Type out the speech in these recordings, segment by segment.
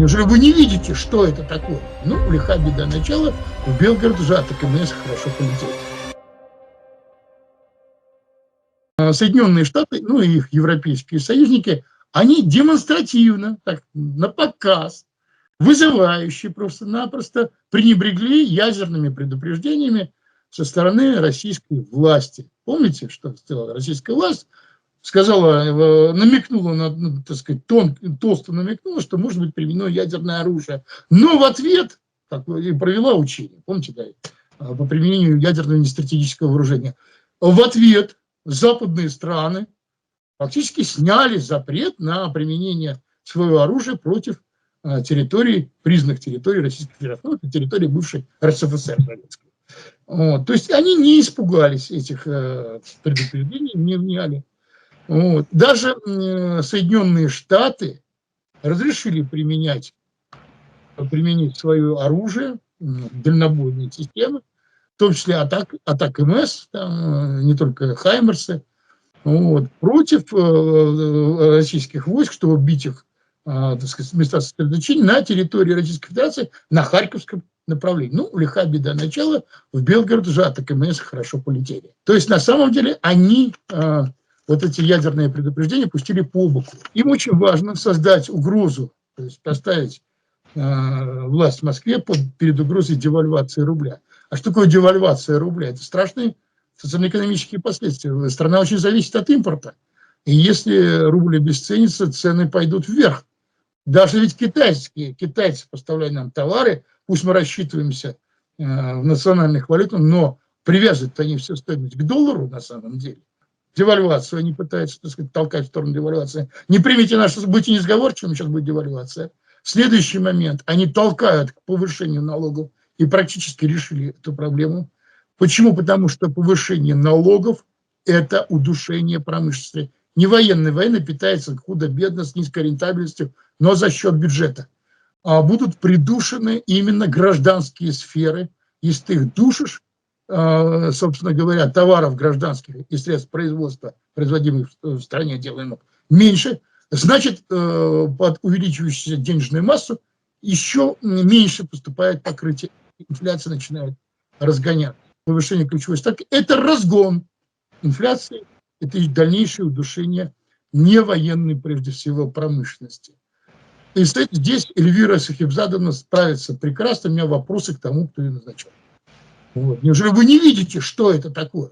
Неужели вы не видите, что это такое? Ну, лиха беда начала, в Белгород атака КМС хорошо полетели. А Соединенные Штаты, ну и их европейские союзники, они демонстративно, так, на показ, вызывающие просто-напросто пренебрегли ядерными предупреждениями со стороны российской власти. Помните, что сделала российская власть? Сказала, э, намекнула, на, так сказать, тон, толсто намекнула, что может быть применено ядерное оружие. Но в ответ как, и провела учение, помните, да, а, по применению ядерного нестратегического вооружения. В ответ западные страны фактически сняли запрет на применение своего оружия против а, территорий, признанных территорий Российской Федерации, ну, территории бывшей РСФСР. Вот. То есть они не испугались этих э, предупреждений, не вняли. Вот. Даже э, Соединенные Штаты разрешили применять, применить свое оружие, дальнобойные системы, в том числе атак, атак МС, там, э, не только Хаймерсы, вот, против э, российских войск, чтобы бить их э, так сказать, места сосредоточения на территории Российской Федерации, на Харьковском направлении. Ну, лиха беда начала, в Белгород уже атак МС хорошо полетели. То есть, на самом деле, они э, вот эти ядерные предупреждения пустили по боку. Им очень важно создать угрозу, то есть поставить э, власть в Москве под, перед угрозой девальвации рубля. А что такое девальвация рубля? Это страшные социально-экономические последствия. Страна очень зависит от импорта. И если рубль обесценится, цены пойдут вверх. Даже ведь китайские, китайцы поставляют нам товары, пусть мы рассчитываемся э, в национальных валютах, но привязывают они все стоимость к доллару на самом деле. Девальвацию они пытаются, так сказать, толкать в сторону девальвации. Не примите нашу, будьте несговорчивыми, сейчас будет девальвация. Следующий момент они толкают к повышению налогов и практически решили эту проблему. Почему? Потому что повышение налогов – это удушение промышленности. Не военный, военный питается худо-бедно, с низкой рентабельностью, но за счет бюджета. А будут придушены именно гражданские сферы. Если ты их душишь, а, собственно говоря, товаров гражданских и средств производства, производимых в стране, делаемых меньше, значит, э, под увеличивающуюся денежную массу еще меньше поступает покрытие. Инфляция начинает разгоняться повышение ключевой ставки, это разгон инфляции, это и дальнейшее удушение не военной, прежде всего, промышленности. И здесь Эльвира Сахибзадовна справится прекрасно. У меня вопросы к тому, кто ее назначал. Вот. Неужели вы не видите, что это такое?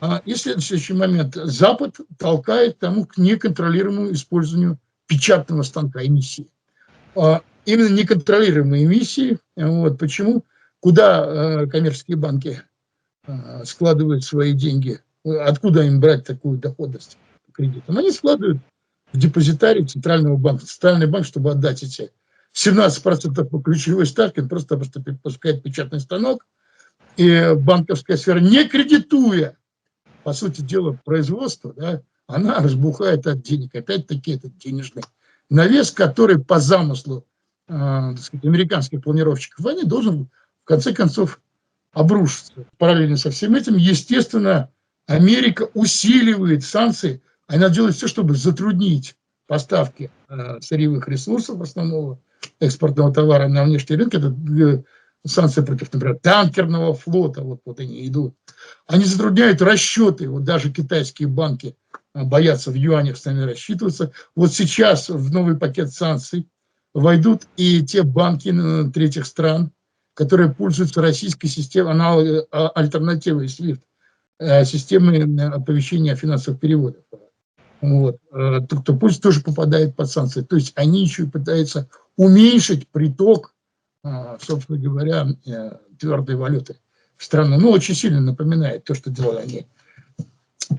А, и следующий момент. Запад толкает тому к неконтролируемому использованию печатного станка эмиссии. А, именно неконтролируемые эмиссии. Вот. Почему? куда э, коммерческие банки э, складывают свои деньги, откуда им брать такую доходность по. Они складывают в депозитарий Центрального банка. Центральный банк, чтобы отдать эти 17% по ключевой ставке, он просто, просто пускает печатный станок, и банковская сфера, не кредитуя, по сути дела, производство, да, она разбухает от денег. Опять-таки это денежный навес, который по замыслу э, сказать, американских планировщиков они должен конце концов обрушится. Параллельно со всем этим, естественно, Америка усиливает санкции, она делает все, чтобы затруднить поставки э, сырьевых ресурсов основного экспортного товара на внешний рынок. Это э, санкции против, например, танкерного флота, вот, вот они идут. Они затрудняют расчеты, вот даже китайские банки э, боятся в юанях с нами рассчитываться. Вот сейчас в новый пакет санкций войдут и те банки э, третьих стран, которые пользуются российской системой, аналог, а, альтернативой SWIFT, э, системы оповещения о финансовых переводах. Вот. Э, кто пусть тоже попадает под санкции. То есть они еще и пытаются уменьшить приток, э, собственно говоря, твердой валюты в страну. Ну, очень сильно напоминает то, что делали они.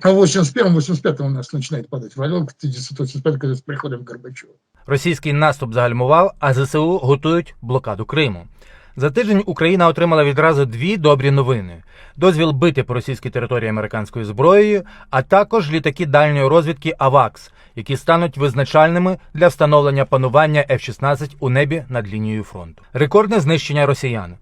А в 81-85 у нас начинает падать валюта, 1985 когда с приходом Горбачева. Російський наступ загальмував, а ЗСУ готують блокаду Криму. За тиждень Україна отримала відразу дві добрі новини: дозвіл бити по російській території американською зброєю, а також літаки дальньої розвідки АВАКС, які стануть визначальними для встановлення панування F-16 у небі над лінією фронту. Рекордне знищення росіян.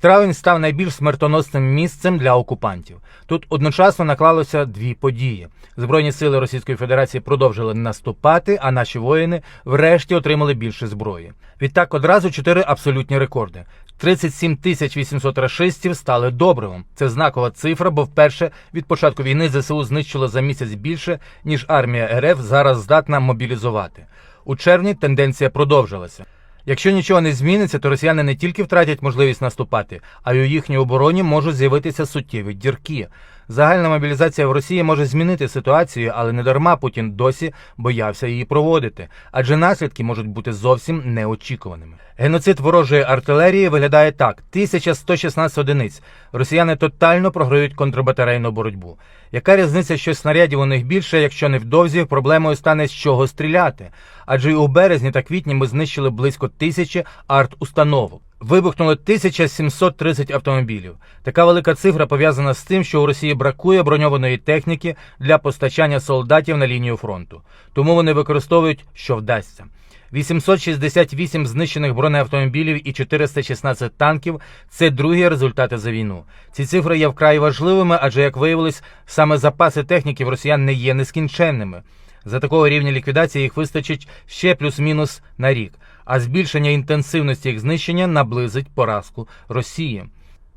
Травень став найбільш смертоносним місцем для окупантів. Тут одночасно наклалося дві події. Збройні сили Російської Федерації продовжили наступати, а наші воїни врешті отримали більше зброї. Відтак одразу чотири абсолютні рекорди. 37 тисяч 800 рашистів стали добривом. Це знакова цифра, бо вперше від початку війни ЗСУ знищило за місяць більше, ніж армія РФ зараз здатна мобілізувати. У червні тенденція продовжилася. Якщо нічого не зміниться, то росіяни не тільки втратять можливість наступати, а й у їхній обороні можуть з'явитися суттєві дірки. Загальна мобілізація в Росії може змінити ситуацію, але не дарма Путін досі боявся її проводити, адже наслідки можуть бути зовсім неочікуваними. Геноцид ворожої артилерії виглядає так: 1116 одиниць. Росіяни тотально програють контрбатарейну боротьбу. Яка різниця, що снарядів у них більше, якщо невдовзі проблемою стане з чого стріляти? Адже й у березні та квітні ми знищили близько тисячі арт-установок. Вибухнули 1730 автомобілів. Така велика цифра пов'язана з тим, що у Росії бракує броньованої техніки для постачання солдатів на лінію фронту. Тому вони використовують, що вдасться. 868 знищених бронеавтомобілів і 416 танків це другі результати за війну. Ці цифри є вкрай важливими, адже як виявилось, саме запаси техніки в росіян не є нескінченними. За такого рівня ліквідації їх вистачить ще плюс-мінус на рік, а збільшення інтенсивності їх знищення наблизить поразку Росії.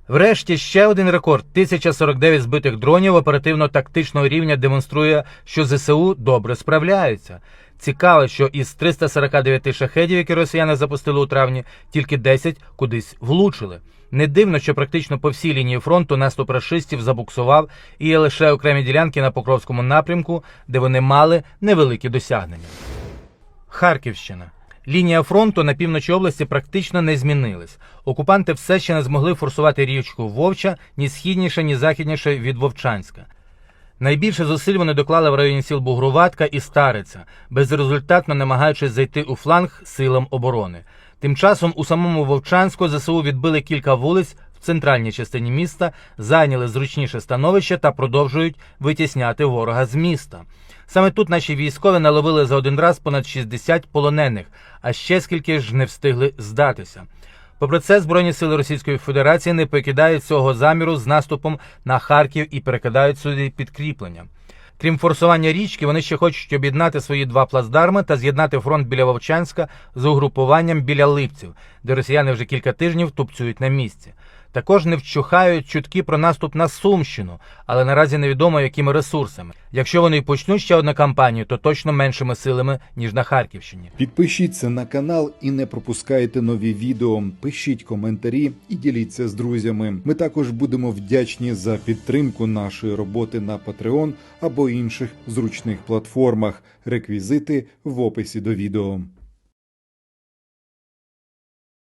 Врешті ще один рекорд 1049 збитих дронів оперативно-тактичного рівня демонструє, що ЗСУ добре справляються. Цікаво, що із 349 шахедів, які росіяни запустили у травні, тільки 10 кудись влучили. Не дивно, що практично по всій лінії фронту наступ рашистів забуксував і є лише окремі ділянки на Покровському напрямку, де вони мали невеликі досягнення. Харківщина. Лінія фронту на півночі області практично не змінилась. Окупанти все ще не змогли форсувати річку Вовча ні східніше, ні західніше від Вовчанська. Найбільше зусиль вони доклали в районі сіл Бугруватка і Стариця, безрезультатно намагаючись зайти у фланг силам оборони. Тим часом у самому Вовчанську ЗСУ відбили кілька вулиць в центральній частині міста, зайняли зручніше становище та продовжують витісняти ворога з міста. Саме тут наші військові наловили за один раз понад 60 полонених, а ще скільки ж не встигли здатися. Попри це, Збройні сили Російської Федерації не покидають цього заміру з наступом на Харків і перекидають сюди підкріплення. Крім форсування річки, вони ще хочуть об'єднати свої два плацдарми та з'єднати фронт біля Вовчанська з угрупуванням біля Липців, де росіяни вже кілька тижнів тупцюють на місці. Також не вчухають чутки про наступ на Сумщину, але наразі невідомо якими ресурсами. Якщо вони почнуть ще одну кампанію, то точно меншими силами ніж на Харківщині. Підпишіться на канал і не пропускайте нові відео. Пишіть коментарі і діліться з друзями. Ми також будемо вдячні за підтримку нашої роботи на Patreon або інших зручних платформах. Реквізити в описі до відео.